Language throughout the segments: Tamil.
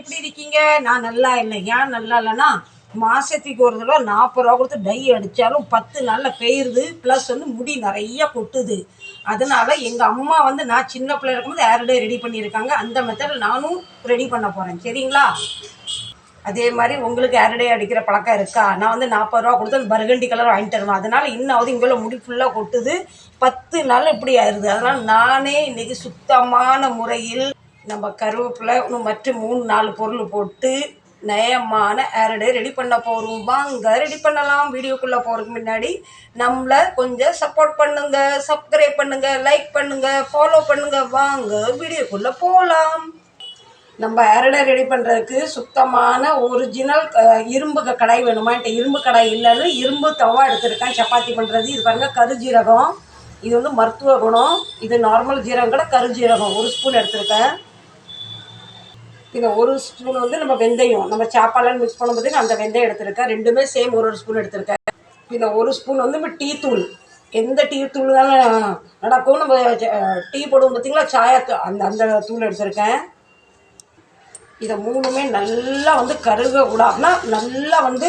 எப்படி இருக்கீங்க? நான் நல்லா இல்லை. ஏன் நல்லா இல்லைன்னா மாசத்துக்கு ஒரு தடவை நாற்பது ரூபா கொடுத்து டை அடித்தாலும் பத்து நாளில் பெயருது ப்ளஸ் வந்து முடி நிறைய கொட்டுது. அதனால எங்கள் அம்மா வந்து நான் சின்ன பிள்ளை இருக்கும்போது ஏர் டே ரெடி பண்ணியிருக்காங்க. அந்த மெத்தடில் நானும் ரெடி பண்ண போகிறேன் சரிங்களா? அதே மாதிரி உங்களுக்கு ஏரடே அடிக்கிற பழக்கம் இருக்கா? நான் வந்து நாற்பது ரூபா கொடுத்து அந்த பர்கண்டி கலர் வாங்கிட்டு வருவேன் அதனால இன்னும் இங்கே முடி ஃபுல்லாக கொட்டுது. பத்து நாள் இப்படி ஆயிடுது. அதனால் நானே இன்றைக்கி சுத்தமான முறையில் நம்ம கருவேப்பிலை இன்னும் மற்ற மூணு நாலு பொருள் போட்டு நயமான ஆரடை ரெடி பண்ண போகிறோம் வாங்க ரெடி பண்ணலாம். வீடியோக்குள்ளே போகிறதுக்கு முன்னாடி நம்மளை கொஞ்சம் சப்போர்ட் பண்ணுங்கள் சப்ஸ்கிரைப் பண்ணுங்கள் லைக் பண்ணுங்கள் ஃபாலோ பண்ணுங்கள் வாங்க வீடியோக்குள்ளே போகலாம் நம்ம அரடை ரெடி பண்ணுறதுக்கு சுத்தமான ஒரிஜினல் இரும்பு கடாய் வேணுமா? என்கிட்ட இரும்பு கடாய் இல்லைன்னு இரும்பு தவா எடுத்திருக்கேன். சப்பாத்தி பண்ணுறது இது பாருங்கள் கருஜீரகம். இது வந்து மருத்துவ குணம். இது நார்மல் ஜீரகம் கூட கருஜீரகம். ஒரு ஸ்பூன் எடுத்திருக்கேன். இந்த ஒரு ஸ்பூன் வந்து நம்ம வெந்தயம் நம்ம சாப்பாடுலாம் மிக்ஸ் பண்ணும்போது நான் அந்த வெந்தயம் எடுத்திருக்கேன். ரெண்டுமே சேம் ஒரு ஒரு ஸ்பூன் எடுத்திருக்கேன். இந்த ஒரு ஸ்பூன் வந்து நம்ம டீ தூள். எந்த டீ தூள் தானே நடக்கும். நம்ம டீ போடுவோம் பார்த்தீங்களா? சாயா அந்த அந்த தூள் எடுத்திருக்கேன். இதை மூணுமே நல்லா வந்து கருக விடாமனா நல்லா வந்து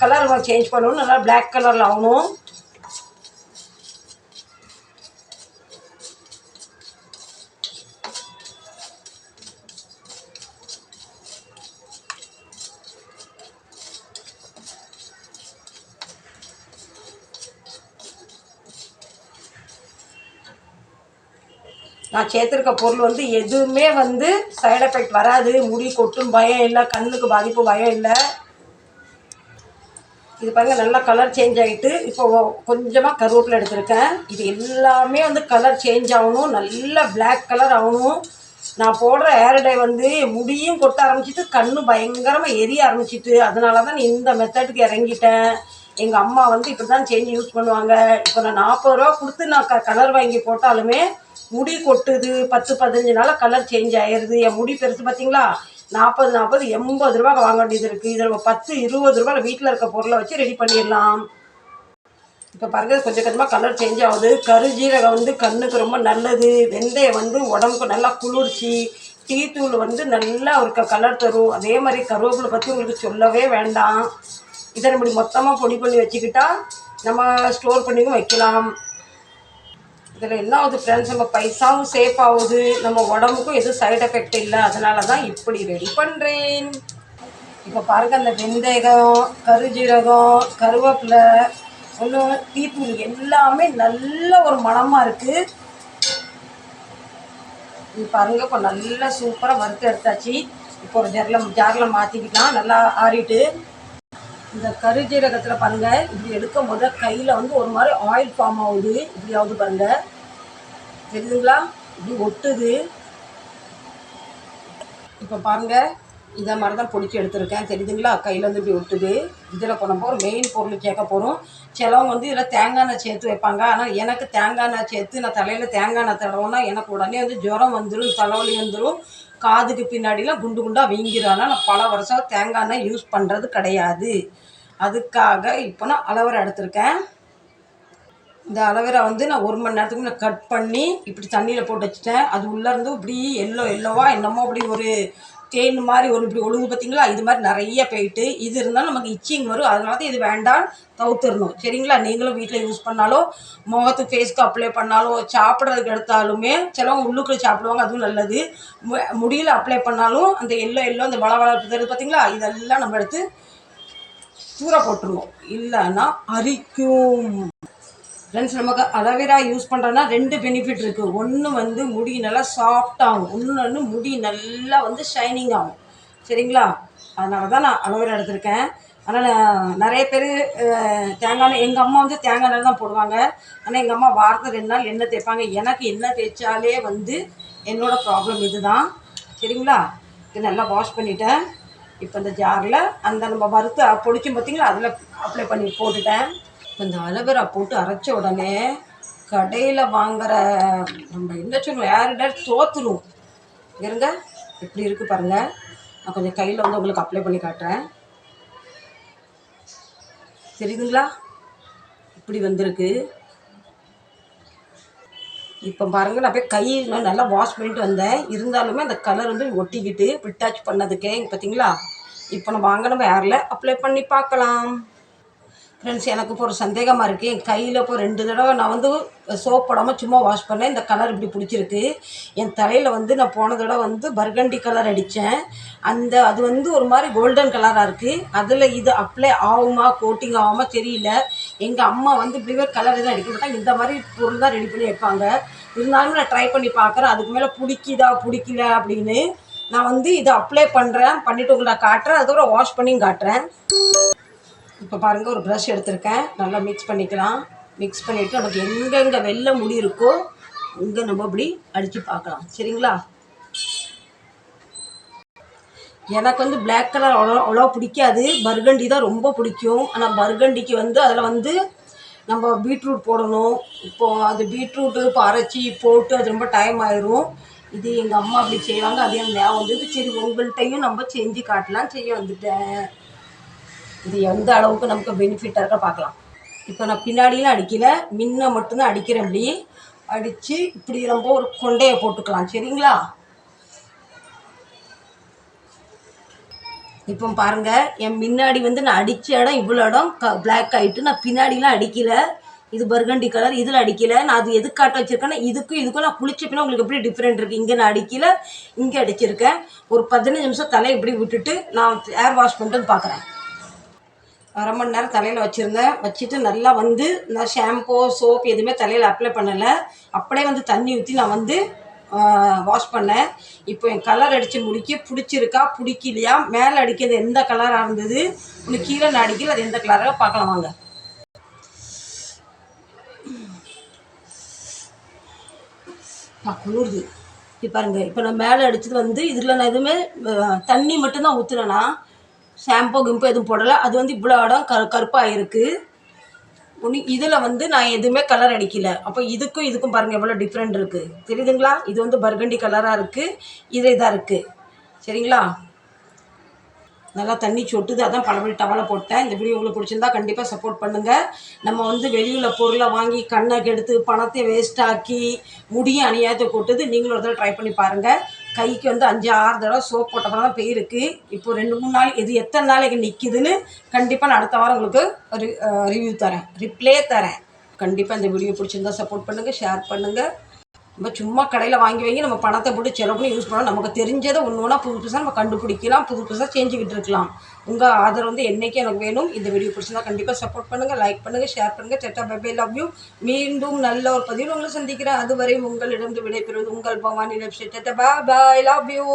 கலர் சேஞ்ச் பண்ணணும். நல்லா பிளாக் கலரில் ஆகணும். நான் சேர்த்துருக்க பொருள் வந்து எதுவுமே வந்து சைடு எஃபெக்ட் வராது. முடி கொட்டும் பயம் இல்லை கண்ணுக்கு பாதிப்பு பயம் இல்லை. இது பாருங்கள் நல்லா கலர் சேஞ்ச் ஆகிட்டு இப்போ கொஞ்சமாக கருவேப்பில் எடுத்திருக்கேன். இது எல்லாமே வந்து கலர் சேஞ்ச் ஆகணும். நல்ல பிளாக் கலர் ஆகணும். நான் போடுற ஏரடை வந்து முடியும் கொட்ட ஆரம்பிச்சிட்டு கண்ணு பயங்கரமாக எரிய ஆரம்பிச்சிட்டு அதனால தான் இந்த மெத்தடுக்கு இறங்கிட்டேன். எங்கள் அம்மா வந்து இப்படி தான் சேஞ்ச் யூஸ் பண்ணுவாங்க. இப்போ நான் நாற்பது ரூபா கொடுத்து நான் க கலர் வாங்கி போட்டாலுமே முடி கொட்டுது பத்து பதினஞ்சு நாளாக கலர் சேஞ்ச் ஆயிடுது என் முடி பெருசு பார்த்தீங்களா நாற்பது நாற்பது எண்பது ரூபா வாங்க வேண்டியது இருக்குது இதில் பத்து இருபது ரூபாய் வீட்டில் இருக்க பொருளை வச்சு ரெடி பண்ணிடலாம். இப்போ பாருங்க கொஞ்சம் கொஞ்சமாக கலர் சேஞ்ச் ஆகுது. கருஜீரகம் வந்து கண்ணுக்கு ரொம்ப நல்லது. வெந்தயம் வந்து உடம்புக்கு நல்லா குளிர்ச்சி. டீத்தூள் வந்து நல்லா ஒரு கலர் தரும். அதே மாதிரி கருவேப்பிலை பற்றி உங்களுக்கு சொல்லவே வேண்டாம். இதை நம்ம மொத்தமாக பொடி பண்ணி வச்சுக்கிட்டா நம்ம ஸ்டோர் பண்ணியும் வைக்கலாம். இதில் என்ன ஆகுது ஃப்ரெண்ட்ஸ் நம்ம பைசாவும் சேஃப் ஆகுது. நம்ம உடம்புக்கும் எதுவும் சைட் எஃபெக்ட் இல்லை. அதனால தான் இப்படி ரெடி பண்ணுறேன் இப்போ பாருங்க அந்த வெந்தயம் கருஜீரகம் கருவேப்பிலை ஒன்றும் டீத்தூள் எல்லாமே நல்ல ஒரு மணமாக இருக்குது இது பாருங்க இப்போ நல்லா சூப்பராக வறுத்து எடுத்தாச்சு. இப்போ ஒரு ஜரில் ஜாரில் மாற்றிக்கலாம் நல்லா ஆறிட்டு இந்த கருஜீரகத்தில் பாருங்கள் இப்படி எடுக்கும் போது கையில் வந்து ஒரு மாதிரி ஆயில் ஃபார்ம் ஆகுது. இப்படி ஆகுது தெரியுதுங்களா இப்படி ஒட்டுது. இப்போ பாருங்கள் இதை மாதிரி தான் பொடிச்சு எடுத்திருக்கேன். தெரியுதுங்களா? கையில் வந்து இப்படி ஒட்டுது. இதில் கொண்டு போகிற மெயின் பொருள் கேட்க போகிறோம் சிலவங்க வந்து இதில் தேங்காய் எண்ணெய் சேர்த்து வைப்பாங்க. ஆனால் எனக்கு தேங்காய் எண்ணெய் சேர்த்து நான் தலையில் தேங்காய் எண்ணெய் தடவோன்னா எனக்கு உடனே வந்து ஜுரம் வந்துடும் தலைவலி வந்துடும் காதுக்கு பின்னாடிலாம் குண்டு குண்டாக வீங்கிடும் ஆனால் நான் பல வருஷம் தேங்காய் எண்ணெய் யூஸ் பண்ணுறது கிடையாது. அதுக்காக இப்போ நான் அளவரை எடுத்திருக்கேன். இந்த அலோவேரா வந்து நான் ஒரு மணி நேரத்துக்கு நான் கட் பண்ணி இப்படி தண்ணியில் போட்டு வச்சுட்டேன். அது உள்ளேருந்து இப்படி எல்லோ எல்லோவா என்னமோ அப்படி ஒரு தேன் மாதிரி ஒரு இப்படி ஒழுங்கு பார்த்தீங்களா இது மாதிரி நிறைய போயிட்டு இது இருந்தாலும் நமக்கு இச்சிங் வரும். அதனால தான் இது வேண்டாம் தவிர்த்துடணும். சரிங்களா? நீங்களும் வீட்டில் யூஸ் பண்ணாலும் முகத்துக்கு ஃபேஸ்க்கு அப்ளை பண்ணாலும் சாப்பிட்றதுக்கு எடுத்தாலுமே சிலவங்க உள்ளுக்குள்ள சாப்பிடுவாங்க அதுவும் நல்லது. மு- அப்ளை பண்ணாலும் அந்த எல்லோ எல்லோ அந்த வள வளர்ப்பு தருது பார்த்தீங்களா இதெல்லாம் நம்ம எடுத்து தூர போட்டுருவோம். இல்லைன்னா அரிக்கும். ஃப்ரெண்ட்ஸ் நமக்கு அலோவேரா யூஸ் பண்ணுறோன்னா ரெண்டு பெனிஃபிட் இருக்குது ஒன்று வந்து முடி நல்லா சாஃப்ட் ஆகும். இன்னொன்று முடி நல்லா வந்து ஷைனிங் ஆகும். சரிங்களா? அதனால தான் நான் அலோவேரா எடுத்திருக்கேன். ஆனால் நிறைய பேர் தேங்காய் எங்கள் அம்மா வந்து தேங்காய் எண்ணெய் தான் போடுவாங்க. ஆனால் எங்கள் அம்மா வாரத்தில் ரெண்டு நாள் எண்ணெய் தேய்ப்பாங்க. எனக்கு எண்ணெய் தேய்ச்சாலே வந்து என்னோடய ப்ராப்ளம் இதுதான். சரிங்களா? இது நல்லா வாஷ் பண்ணிட்டேன். இப்போ இந்த ஜாரில் அந்த நம்ம வறுத்து பொடிக்கும் பார்த்தீங்களா அதில் அப்ளை பண்ணி போட்டுட்டேன். இப்போ இந்த அலோவேரா போட்டு அரைச்ச உடனே கடையில் வாங்குற நம்ம என்ன சொல்லுவோம் ஏரிடர் தோத்துருவோம் இருங்க எப்படி இருக்குது பாருங்கள் நான் கொஞ்சம் கையில் வந்து உங்களுக்கு அப்ளை பண்ணி காட்டுறேன். தெரியுதுங்களா? இப்படி வந்திருக்கு. இப்போ பாருங்க நான் போய் கை நான் நல்லா வாஷ் பண்ணிட்டு வந்தேன். இருந்தாலுமே அந்த கலர் வந்து ஒட்டிக்கிட்டு விட்டாச் பண்ணதுக்கே பார்த்தீங்களா இப்போ நம்ம வாங்க நம்ம ஏரில் அப்ளை பண்ணி பார்க்கலாம். ஃப்ரெண்ட்ஸ் எனக்கு இப்போ ஒரு சந்தேகமாக இருக்குது என் கையில் இப்போ ரெண்டு தடவை நான் வந்து சோப் போடாமல் சும்மா வாஷ் பண்ணேன். இந்த கலர் இப்படி பிடிச்சிருக்கு. என் தலையில் வந்து நான் போன தடவை வந்து பர்கண்டி கலர் அடித்தேன் அந்த அது வந்து ஒரு மாதிரி கோல்டன் கலராக இருக்குது அதில் இது அப்ளை ஆகுமா கோட்டிங் ஆகுமா தெரியல. எங்கள் அம்மா வந்து இப்படிவே கலர் எதுவும் அடிக்க மாட்டாங்க. இந்த மாதிரி பொருள் தான் ரெடி பண்ணி வைப்பாங்க. இருந்தாலும் நான் ட்ரை பண்ணி பார்க்குறேன். அதுக்கு மேலே பிடிக்குதா பிடிக்கல அப்படின்னு. நான் வந்து இதை அப்ளை பண்ணுறேன் பண்ணிவிட்டு உங்களை காட்டுறேன். அதுக்கப்புறம் வாஷ் பண்ணியும் காட்டுறேன். இப்போ பாருங்கள் ஒரு ப்ரஷ் எடுத்திருக்கேன். நல்லா மிக்ஸ் பண்ணிக்கலாம். மிக்ஸ் பண்ணிவிட்டு நமக்கு எங்கெங்கே வெள்ளை முடி இருக்கோ அங்கே நம்ம அப்படி அடித்து பார்க்கலாம். சரிங்களா? எனக்கு வந்து பிளாக் கலர் அவ்வளோ அவ்வளோ பிடிக்காது. பர்கண்டி தான் ரொம்ப பிடிக்கும். ஆனால் பர்கண்டிக்கு வந்து அதில் வந்து நம்ம பீட்ரூட் போடணும். இப்போது அது பீட்ரூட்டு இப்போ அரைச்சி போட்டு அது ரொம்ப டைம் ஆயிரும். இது எங்கள் அம்மா அப்படி செய்வாங்க. அதே ஞாபகம் வந்து சரி உங்கள்கிட்டையும் நம்ம செஞ்சு காட்டலாம். செய்ய வந்துட்டேன். இது எந்த அளவுக்கு நமக்கு பெனிஃபிட்டாக இருக்க பார்க்கலாம். இப்போ நான் பின்னாடியெலாம் அடிக்கலை. முன்ன மட்டும்தான் அடிக்கிறேன் இப்படி. அடித்து இப்படி நம்ம ஒரு கொண்டையை போட்டுக்கலாம். சரிங்களா? இப்போ பாருங்கள் என் முன்னாடி வந்து நான் அடித்த இடம் இவ்வளோ இடம். க பிளாக் ஆகிட்டு நான் பின்னாடிலாம் அடிக்கல. இது பர்கண்டி கலர் இதில் அடிக்கல. நான் அது எது காட்ட வச்சிருக்கேன்னா இதுக்கும் இதுக்கும் நான் குளிச்ச பின்னா உங்களுக்கு எப்படி டிஃப்ரெண்ட் இருக்குது இங்கே நான் அடிக்கல இங்கே அடிச்சிருக்கேன். ஒரு பதினஞ்சு நிமிஷம் தலையை இப்படி விட்டுட்டு நான் ஏர் வாஷ் பண்ணிட்டு பார்க்குறேன். அரை மணி நேரம் தலையில் வச்சுருந்தேன். வச்சுட்டு நல்லா வந்து நான் ஷாம்போ சோப் எதுவுமே தலையில் அப்ளை பண்ணலை. அப்படியே வந்து தண்ணி ஊற்றி நான் வந்து வாஷ் பண்ணேன். இப்போ என் கலர் அடித்து முடிக்க பிடிச்சிருக்கா பிடிக்கலையா? மேலே அடிக்கிறது எந்த கலராக இருந்தது? உனக்கு கீழே நான் அடிக்கல அது எந்த கலராக பார்க்கலாம் வாங்க. நான் குளிருது. இப்போ பாருங்க இப்போ நான் மேலே அடிச்சது வந்து இதில் நான் எதுவுமே தண்ணி மட்டும்தான் ஊற்றுனேன்னா ஷாம்போ கிம்போ எதுவும் போடலை. அது வந்து இவ்வளோ இடம் கரு கருப்பாக இருக்குது ஒன்று இதில் வந்து நான் எதுவுமே கலர் அடிக்கல. அப்போ இதுக்கும் இதுக்கும் பாருங்கள் எவ்வளோ டிஃப்ரெண்ட் இருக்குது தெரியுதுங்களா? இது வந்து பர்கண்டி கலராக இருக்குது இது இதாக இருக்குது சரிங்களா? நல்லா தண்ணி சொட்டுது. அதான் பழமொழி டவலை போட்டேன். இந்த வீடியோ உங்களுக்கு பிடிச்சிருந்தா கண்டிப்பாக சப்போர்ட் பண்ணுங்கள் நம்ம வந்து வெளியில் பொருளை வாங்கி கண்ணை கெடுத்து பணத்தை வேஸ்ட் ஆக்கி முடியும் அநியாயத்தை கொட்டுது. நீங்களும் ஒரு தடவை ட்ரை பண்ணி பாருங்கள் கைக்கு வந்து அஞ்சு ஆறு தடவை சோப் போட்டப்பறம் தான் போயிருக்கு இப்போ ரெண்டு மூணு நாள் இது எத்தனை நாளைக்கு நிற்கிதுன்னு கண்டிப்பாக நான் அடுத்த வாரம் உங்களுக்கு ஒரு ரிவ்யூ தரேன். ரிப்ளே தரேன். கண்டிப்பாக இந்த வீடியோ பிடிச்சிருந்தா சப்போர்ட் பண்ணுங்கள் ஷேர் பண்ணுங்கள் நம்ம சும்மா கடையில் வாங்கி வாங்கி நம்ம பணத்தை போட்டு செலவு பண்ணி யூஸ் பண்ணோம் நமக்கு தெரிஞ்சதை ஒன்று ஒன்றா புது புதுசாக நம்ம கண்டுபிடிக்கலாம் புது புதுசாக செஞ்சுக்கிட்டு இருக்கலாம் உங்கள் ஆதரவு வந்து என்றைக்கு எனக்கு வேணும். இந்த வீடியோ பிடிச்சிருந்தா கண்டிப்பாக சப்போர்ட் பண்ணுங்கள் லைக் பண்ணுங்கள் ஷேர் பண்ணுங்கள் டெட்டா பை லவ் யூ மீண்டும் நல்ல ஒரு பதிவில் உங்களை சந்திக்கிறேன். அதுவரை உங்களிடம் விடைபெறுவது உங்கள் பவானி லட்ச டெட்டா பாய் லவ் யூ